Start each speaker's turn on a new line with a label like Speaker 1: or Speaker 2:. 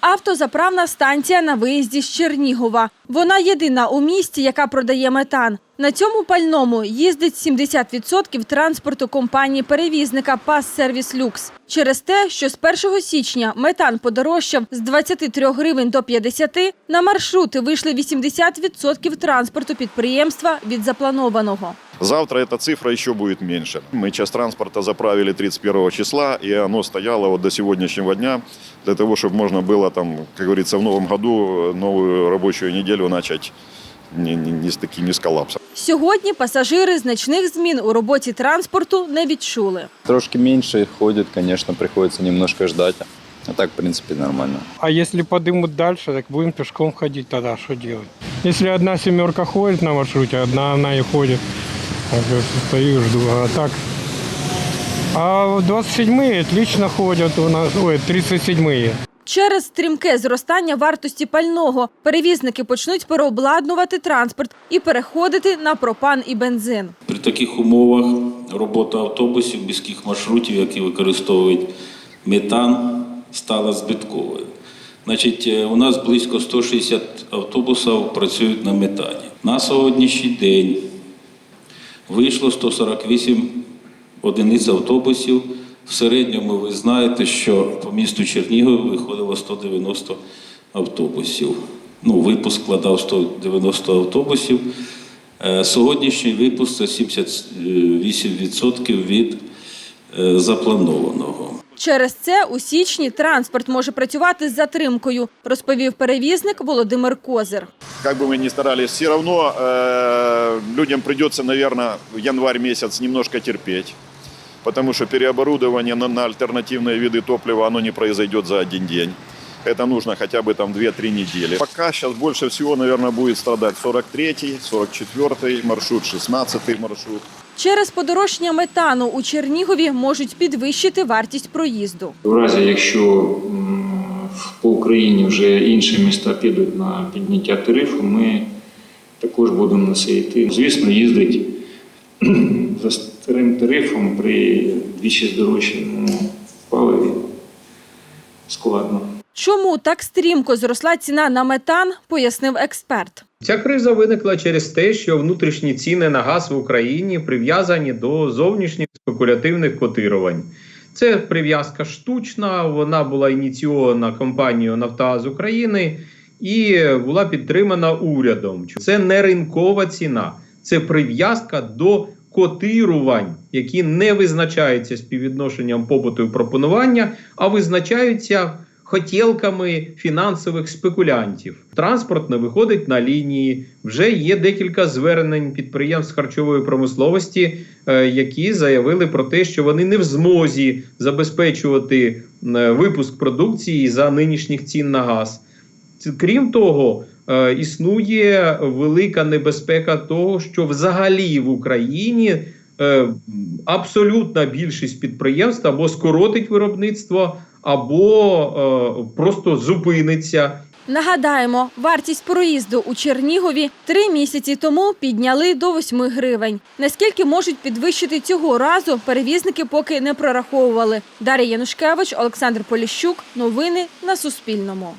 Speaker 1: Автозаправна станція на виїзді з Чернігова. Вона єдина у місті, яка продає метан. На цьому пальному їздить 70% транспорту компанії-перевізника «Пас Сервіс Люкс». Через те, що з 1 січня метан подорожчав з 23 гривень до 50, на маршрути вийшли 80% транспорту підприємства від запланованого.
Speaker 2: Завтра эта цифра еще будет меньше. Мы часть транспорта заправили 31 числа, и оно стояло вот до сегодняшнего дня для того, чтобы можно было, там, как говорится, в новом году новую рабочую неделю начать не, не, не с таким, не с коллапсом.
Speaker 1: Сьогодні пасажири значних змін у роботі транспорту не відчули.
Speaker 3: Трошки меньше ходит, конечно, приходится немножко ждать. А так, в принципе, нормально.
Speaker 4: А если подымут дальше, так будем пешком ходить, тогда что делать? Если одна семерка ходит на маршруте, одна она и ходит. Я говорю, стою, жду, а так. А 27-е отлично ходят у нас, ой, 37-е.
Speaker 1: Через стрімке зростання вартості пального перевізники почнуть переобладнувати транспорт і переходити на пропан і бензин.
Speaker 5: При таких умовах робота автобусів міських маршрутів, які використовують метан, стала збитковою. Значить, е, у нас близько 160 автобусів працюють на метані. На сьогоднішній день вийшло 148 одиниць автобусів. В середньому ви знаєте, що по місту Чернігові виходило 190 автобусів. Ну, випуск складав 190 автобусів. Е, Сьогоднішній випуск це 78% від е, запланованого.
Speaker 1: Через це у січні транспорт може працювати з затримкою, розповів перевізник Володимир Козир.
Speaker 2: Как бы мы ни старались, все равно э, людям придется, наверное, в январь месяц немножко терпеть. Потому что переоборудование на, на альтернативные виды топлива, оно не произойдет за один день. Это нужно хотя бы там 2-3 недели. Пока сейчас больше всего, наверное, будет страдать 43-й, 44-й маршрут, 16-й маршрут.
Speaker 1: Через подорожчання метану у Чернігові можуть підвищити вартість проїзду.
Speaker 6: В разі, якщо по Україні вже інші міста підуть на підняття тарифу, ми також будемо на це йти. Звісно, їздить за старим тарифом при двічі здорожчаному паливі складно.
Speaker 1: Чому так стрімко зросла ціна на метан, пояснив експерт.
Speaker 7: Ця криза виникла через те, що внутрішні ціни на газ в Україні прив'язані до зовнішніх спекулятивних котирувань. Це прив'язка штучна, вона була ініційована компанією Нафтогаз України і була підтримана урядом. Це не ринкова ціна, це прив'язка до котирувань, які не визначаються співвідношенням попиту і пропонування, а визначаються хотілками фінансових спекулянтів. Транспорт не виходить на лінії. Вже є декілька звернень підприємств харчової промисловості, е, які заявили про те, що вони не в змозі забезпечувати е, випуск продукції за нинішніх цін на газ. Крім того, е, існує велика небезпека того, що взагалі в Україні абсолютна більшість підприємств або скоротить виробництво, або е, просто зупиниться.
Speaker 1: Нагадаємо, вартість проїзду у Чернігові три місяці тому підняли до 8 гривень. Наскільки можуть підвищити цього разу, перевізники поки не прораховували. Дар'я Янушкевич, Олександр Поліщук. Новини на Суспільному.